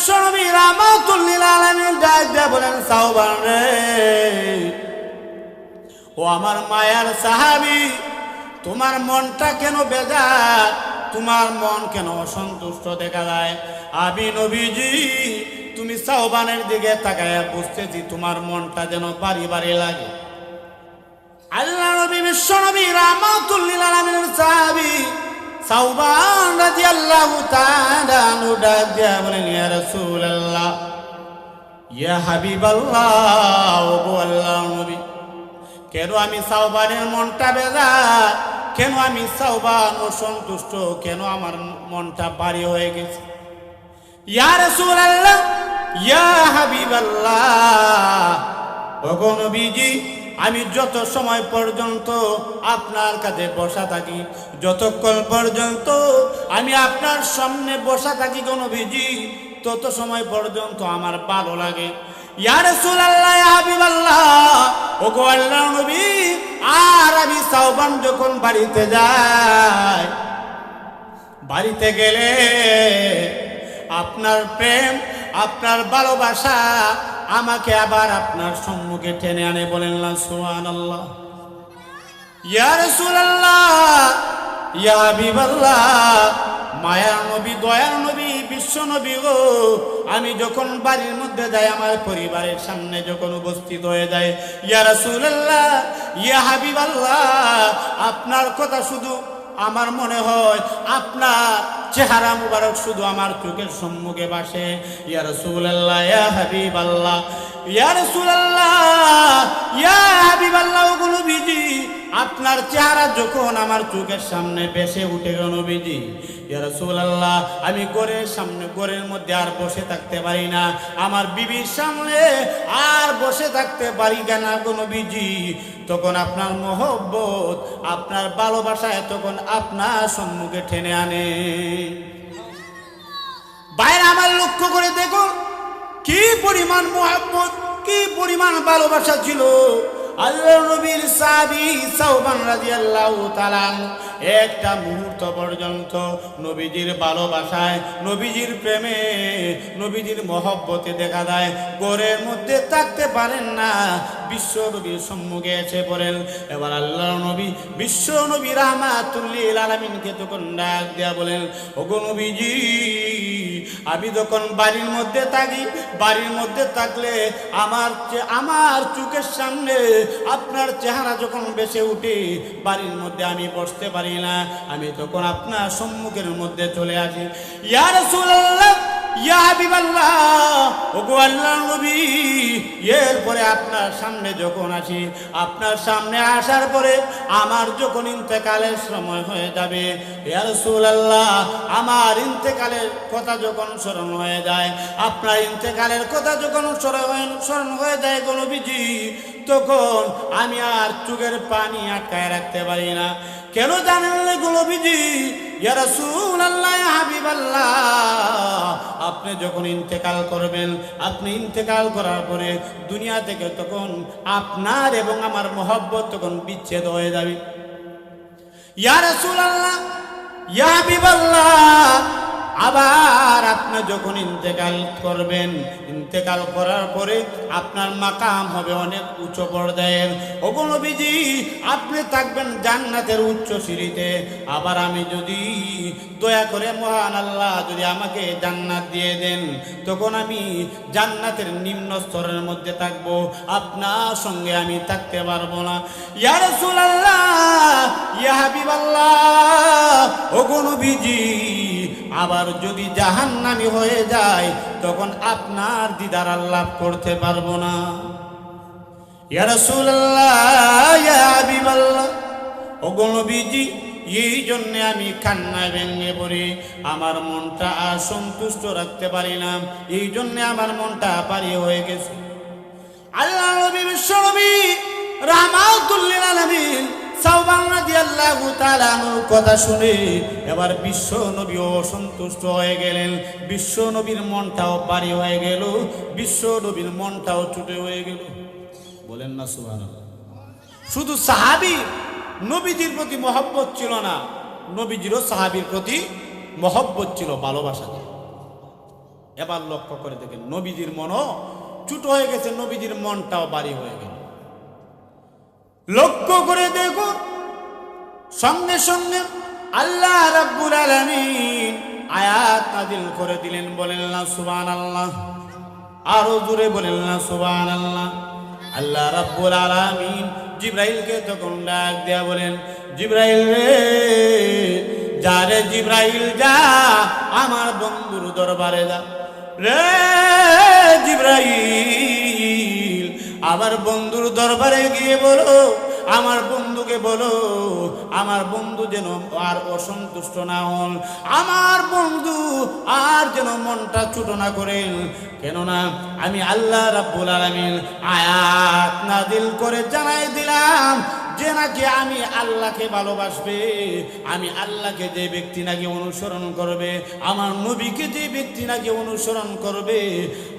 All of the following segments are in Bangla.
বিশ্বনবী রামাতুল্লিল আলামিন ডাক দিয়ে বলেন সাওবান রে, ও আমার মায়ার সাহাবি, তোমার মনটা কেন বেজার? তোমার মন কেন অসন্তুষ্ট দেখা যায়? আমি নবীজি, তুমি সাহবানের দিকে তাকায় বুঝতেছি তোমার মনটা যেন বাড়ি বাড়ি লাগে। আল্লাহ নবী বিশ্ব নবী রামাতুল্লিল আলামিনের সাহাবি সাউবান রাদিয়াল্লাহু তাআলা আনহু ডাক দিয়া বলেন, ইয়া রাসূলুল্লাহ, ইয়া হাবিবাল্লাহ, ও গো আল্লাহর নবী, কেন আমি সাউবানের মনটা বেজার? কেন আমি সাউবান অসন্তুষ্ট কেন আমার মনটা ভারী হয়ে গেছে? ইয়া রাসূলুল্লাহ, ইয়া হাবিবাল্লাহ ওগো নবীজি আমি যত সময় পর্যন্ত আপনার কাছে বসা থাকি, যতক্ষণ পর্যন্ত আমি আপনার সামনে বসা থাকি কোনো নবীজি তত সময় পর্যন্ত আমার ভালো লাগে। ইয়া ইয়া হাবিবাল্লাহ, ওগো আল্লাহ আর আমি সাওবান যখন বাড়িতে যাই, বাড়িতে গেলে আপনার প্রেম, আপনার ভালোবাসা আমাকে আবার আপনার সম্মুখে টেনে আনে বলেন সুহান আল্লাহ ইয়া রাসূলুল্লাহ, ইয়া নবী দয়ার নবী, বিশ্ব নবী গো। আমি যখন বাড়ির মধ্যে যাই, আমার পরিবারের সামনে যখন উপস্থিত হয়ে যায় ইয়া রাসূলুল্লাহ, ইয়া হাবিবাল্লাহ, আপনার কথা শুধু আমার মনে হয়, আপনার চেহারা মুবারক শুধু আমার চোখের সম্মুখে বাসে ইয়া রসুল্লাহ ইয়া হাবিবাল্লাহ, ইয়া রসুল্লাহ ইয়া হাবিবাল্লাহ ওগুলো বিজি আপনার চেহারা যখন আমার চোখের সামনে বেসে উঠে গেল নবীজি আমি ঘরের সামনে, ঘরের মধ্যে আর বসে থাকতে পারি না। আমার বিবির সামনে আর বসে থাকতে পারি কেন গো নবীজি। তখন আপনার মহব্বত, আপনার ভালোবাসায় তখন আপনার সম্মুখে ঠেনে আনে। বাইরে আমার লক্ষ্য করে দেখো কি পরিমাণ মোহাম্মত কি পরিমাণ ভালোবাসা ছিল। আল্লাহ নবীর সাবি সাউবান রাদিয়াল্লাহু তাআলা একটা মুহূর্ত পর্যন্ত নবীজির ভালোবাসায়, নবীজির প্রেমে, নবীজির মহব্বতে দেখা যায় গোরের মধ্যে থাকতে পারেন না, বিশ্ব নবীর সম্মুখে এসে পড়েন। এবার আল্লাহ নবী, বিশ্ব নবী রাহমাতুল্লিল আলামিনকে তখন ডাক দেয়া বলেন, ওগো নবীজি আমি যখন বাড়ির মধ্যে থাকি, বাড়ির মধ্যে থাকলে আমার আমার চোখের সামনে আপনার চেহারা যখন বেসে উঠে, বাড়ির মধ্যে আমি বসতে পারি না। আমি তখন আপনার সম্মুখের মধ্যে চলে আসি। ইয়ার রাসূলুল্লাহ এরপরে আপনার সামনে যখন আসি, আপনার সামনে আসার পরে আমার যখন ইন্তেকালের সময় হয়ে যাবে আমার ইন্তেকালের কথা যখন স্মরণ হয়ে যায়, আপনার ইন্তেকালের কথা যখন স্মরণ হয়ে- যায় গো নবীজি, তখন আমি আর চোখের পানি আটকায় রাখতে পারি না। কেন জানেন না গো নবীজি? ইয়া রাসূলুল্লাহ, ইয়া হাবিবাল্লাহ আপনি যখন ইন্তেকাল করবেন, আপনি ইন্তেকাল করার পরে দুনিয়া থেকে তখন আপনার এবং আমার মহব্বত তখন বিচ্ছেদ হয়ে যাবে। ইয়া রাসূলুল্লাহ, ইয়া হাবিবাল্লাহ আবার আপনি যখন ইন্তেকাল করবেন, ইন্তেকাল করার পরে আপনার মাকাম হবে অনেক উচ্চ পর্যায়ের। ওগো নবীজি, আপনি থাকবেন জান্নাতের উচ্চ সিঁড়িতে। আবার আমি যদি দয়া করে মহান আল্লাহ যদি আমাকে জান্নাত দিয়ে দেন, তখন আমি জান্নাতের নিম্ন স্তরের মধ্যে থাকব। আপনার সঙ্গে আমি থাকতে পারব না। ইয়া রাসূলুল্লাহ, ইয়া হাবিবাল্লাহ, ওগো নবীজি আবার যদি জাহান্নামী হয়ে যায়, তখন আপনার দিদার আল্লাহ করতে পারব না। হাবিবাল্লাহ এই জন্য আমি কান্না ভেঙে পড়ি। আমার মনটা আর সন্তুষ্ট রাখতে পারি না। এই জন্য আমার মনটা পারি হয়ে গেছে। আল্লাহ নবী, বিশ্ব নবী রাহমাতুল্লিল আলামিন কথা শুনে এবার বিশ্ব অসন্তুষ্ট হয়ে গেলেন। বিশ্ব মনটাও পারি হয়ে গেল মনটাও হয়ে গেল। বলেন না শুধু সাহাবি নবীজির প্রতি মহব্বত ছিল না, নবীজিরও সাহাবির প্রতি মহব্বত ছিল, ভালোবাসা এবার লক্ষ্য করে দেখেন, নবীজির মনও ছোট হয়ে গেছে, নবীজির মনটাও বাড়ি হয়ে গেল। লক্ষ্য করে দেখো। সঙ্গে সঙ্গে আল্লাহ রাব্বুল আলামিন আয়াত নাজিল করে দিলেন, বলেন না সুবহানাল্লাহ। আরও জোরে বলেন না সুবহানাল্লাহ। আল্লাহ রাব্বুল আলামিন জিব্রাইলকে তখন ডাক দেয়া বলেন, জিব্রাইল রে, যা রে জিব্রাইল, যা আমার বন্ধুর দরবারে যা। রে জিব্রাইল আমার বন্ধুর দরবারে গিয়ে বলো, আমার বন্ধুকে বলো, আমার বন্ধু যেন আর অসন্তুষ্ট না হন, আমার বন্ধু আর যেন মনটা ছোট না করেন। কেননা আমি আল্লাহ রাব্বুল আলামিন আয়াত নাদিল করে জানাই দিলাম যে নাকি আমি আল্লাহকে ভালোবাসবে, আমি আল্লাহকে যে ব্যক্তি নাকি অনুসরণ করবে, আমার নবীকে যে ব্যক্তি নাকি অনুসরণ করবে,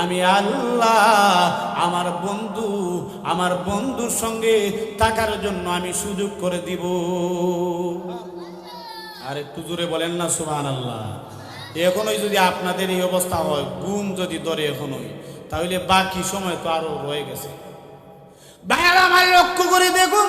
আমি আল্লাহ, আমার বন্ধু, আমার বন্ধুর সঙ্গে থাকার জন্য আমি সুযোগ করে দিব। আর একটু জোরে বলেন না সুবহান আল্লাহ এখনোই যদি আপনাদের এই অবস্থা হয়, ঘুম যদি ধরে এখনোই, তাহলে বাকি সময় তো আরও রয়ে গেছে। ভাইয়ারা, আমার লক্ষ্য করে দেখুন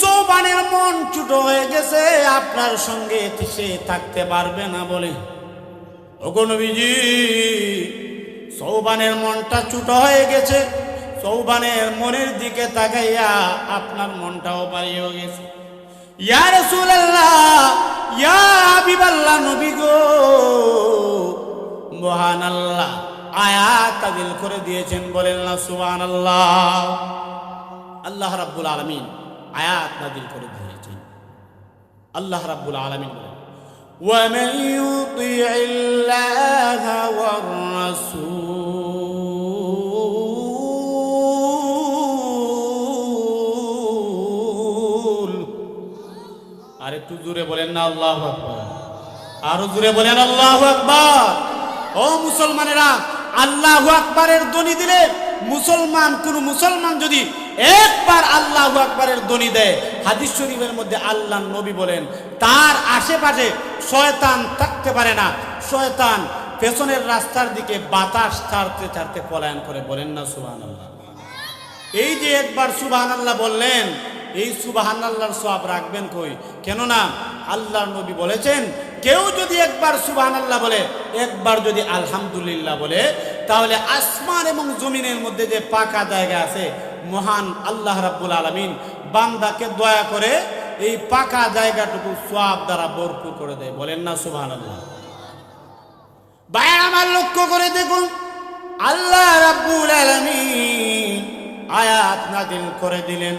সৌবানের মন ছোট হয়ে গেছে, আপনার সঙ্গে সে থাকতে পারবে না বলে। ওগো নবীজি, সৌবানের মনটা ছোট হয়ে গেছে, সৌবানের মনের দিকে তাকাইয়া আপনার মনটাও বাড়িয়ে গেছে। ইয়া রাসূলুল্লাহ, ইয়া হাবিবাল্লাহ নবী গো। মহান আল্লাহ আয়াত তাজিল করে দিয়েছেন বলেন না, সুবহানাল্লাহ। আল্লাহ আল্লাহ রাব্বুল আলামিন। আয়াত নাজিল করে দিয়েছেন আল্লাহ রাব্বুল আলামিন বলেন ومن يطيع الله والرسول আর একটু জোরে বলেন না আল্লাহ আকবার আরো জোরে বলেন আল্লাহ আকবার ও মুসলমানেরা আল্লাহ আকবারের ধ্বনি দিলে মুসলমান কোন মুসলমান যদি একবার আল্লাহ আকবারের ধ্বনি দেয়। হাদিস শরীফের মধ্যে আল্লাহ নবী বলেন, তার আশেপাশে শয়তান থাকতে পারে না। শয়তান পেছনের রাস্তার দিকে বাতাস ছাড়তে ছাড়তে পলায়ন করে। বলেন না সুবাহ আল্লাহ এই যে একবার সুবাহান আল্লাহ বললেন, এই সুবাহান আল্লাহর সব রাখবেন কই? কেননা আল্লাহর নবী বলেছেন, কেউ যদি একবার সুবাহান আল্লাহ বলে, একবার যদি আলহামদুলিল্লাহ বলে, তাহলে আসমান এবং জমিনের মধ্যে যে পাকা জায়গা আছে মহান আল্লাহ রাব্বুল আলমিন বান্দাকে দয়া করে এই পাকা জায়গাটুকু সোয়াব দ্বারা ভরপুর করে দেয়। বলেন না সুবাহ আল্লাহ আমার লক্ষ্য করে দেখুন, আল্লাহ রাব্বুল আলমিন আয়াত নাদিল করে দিলেন।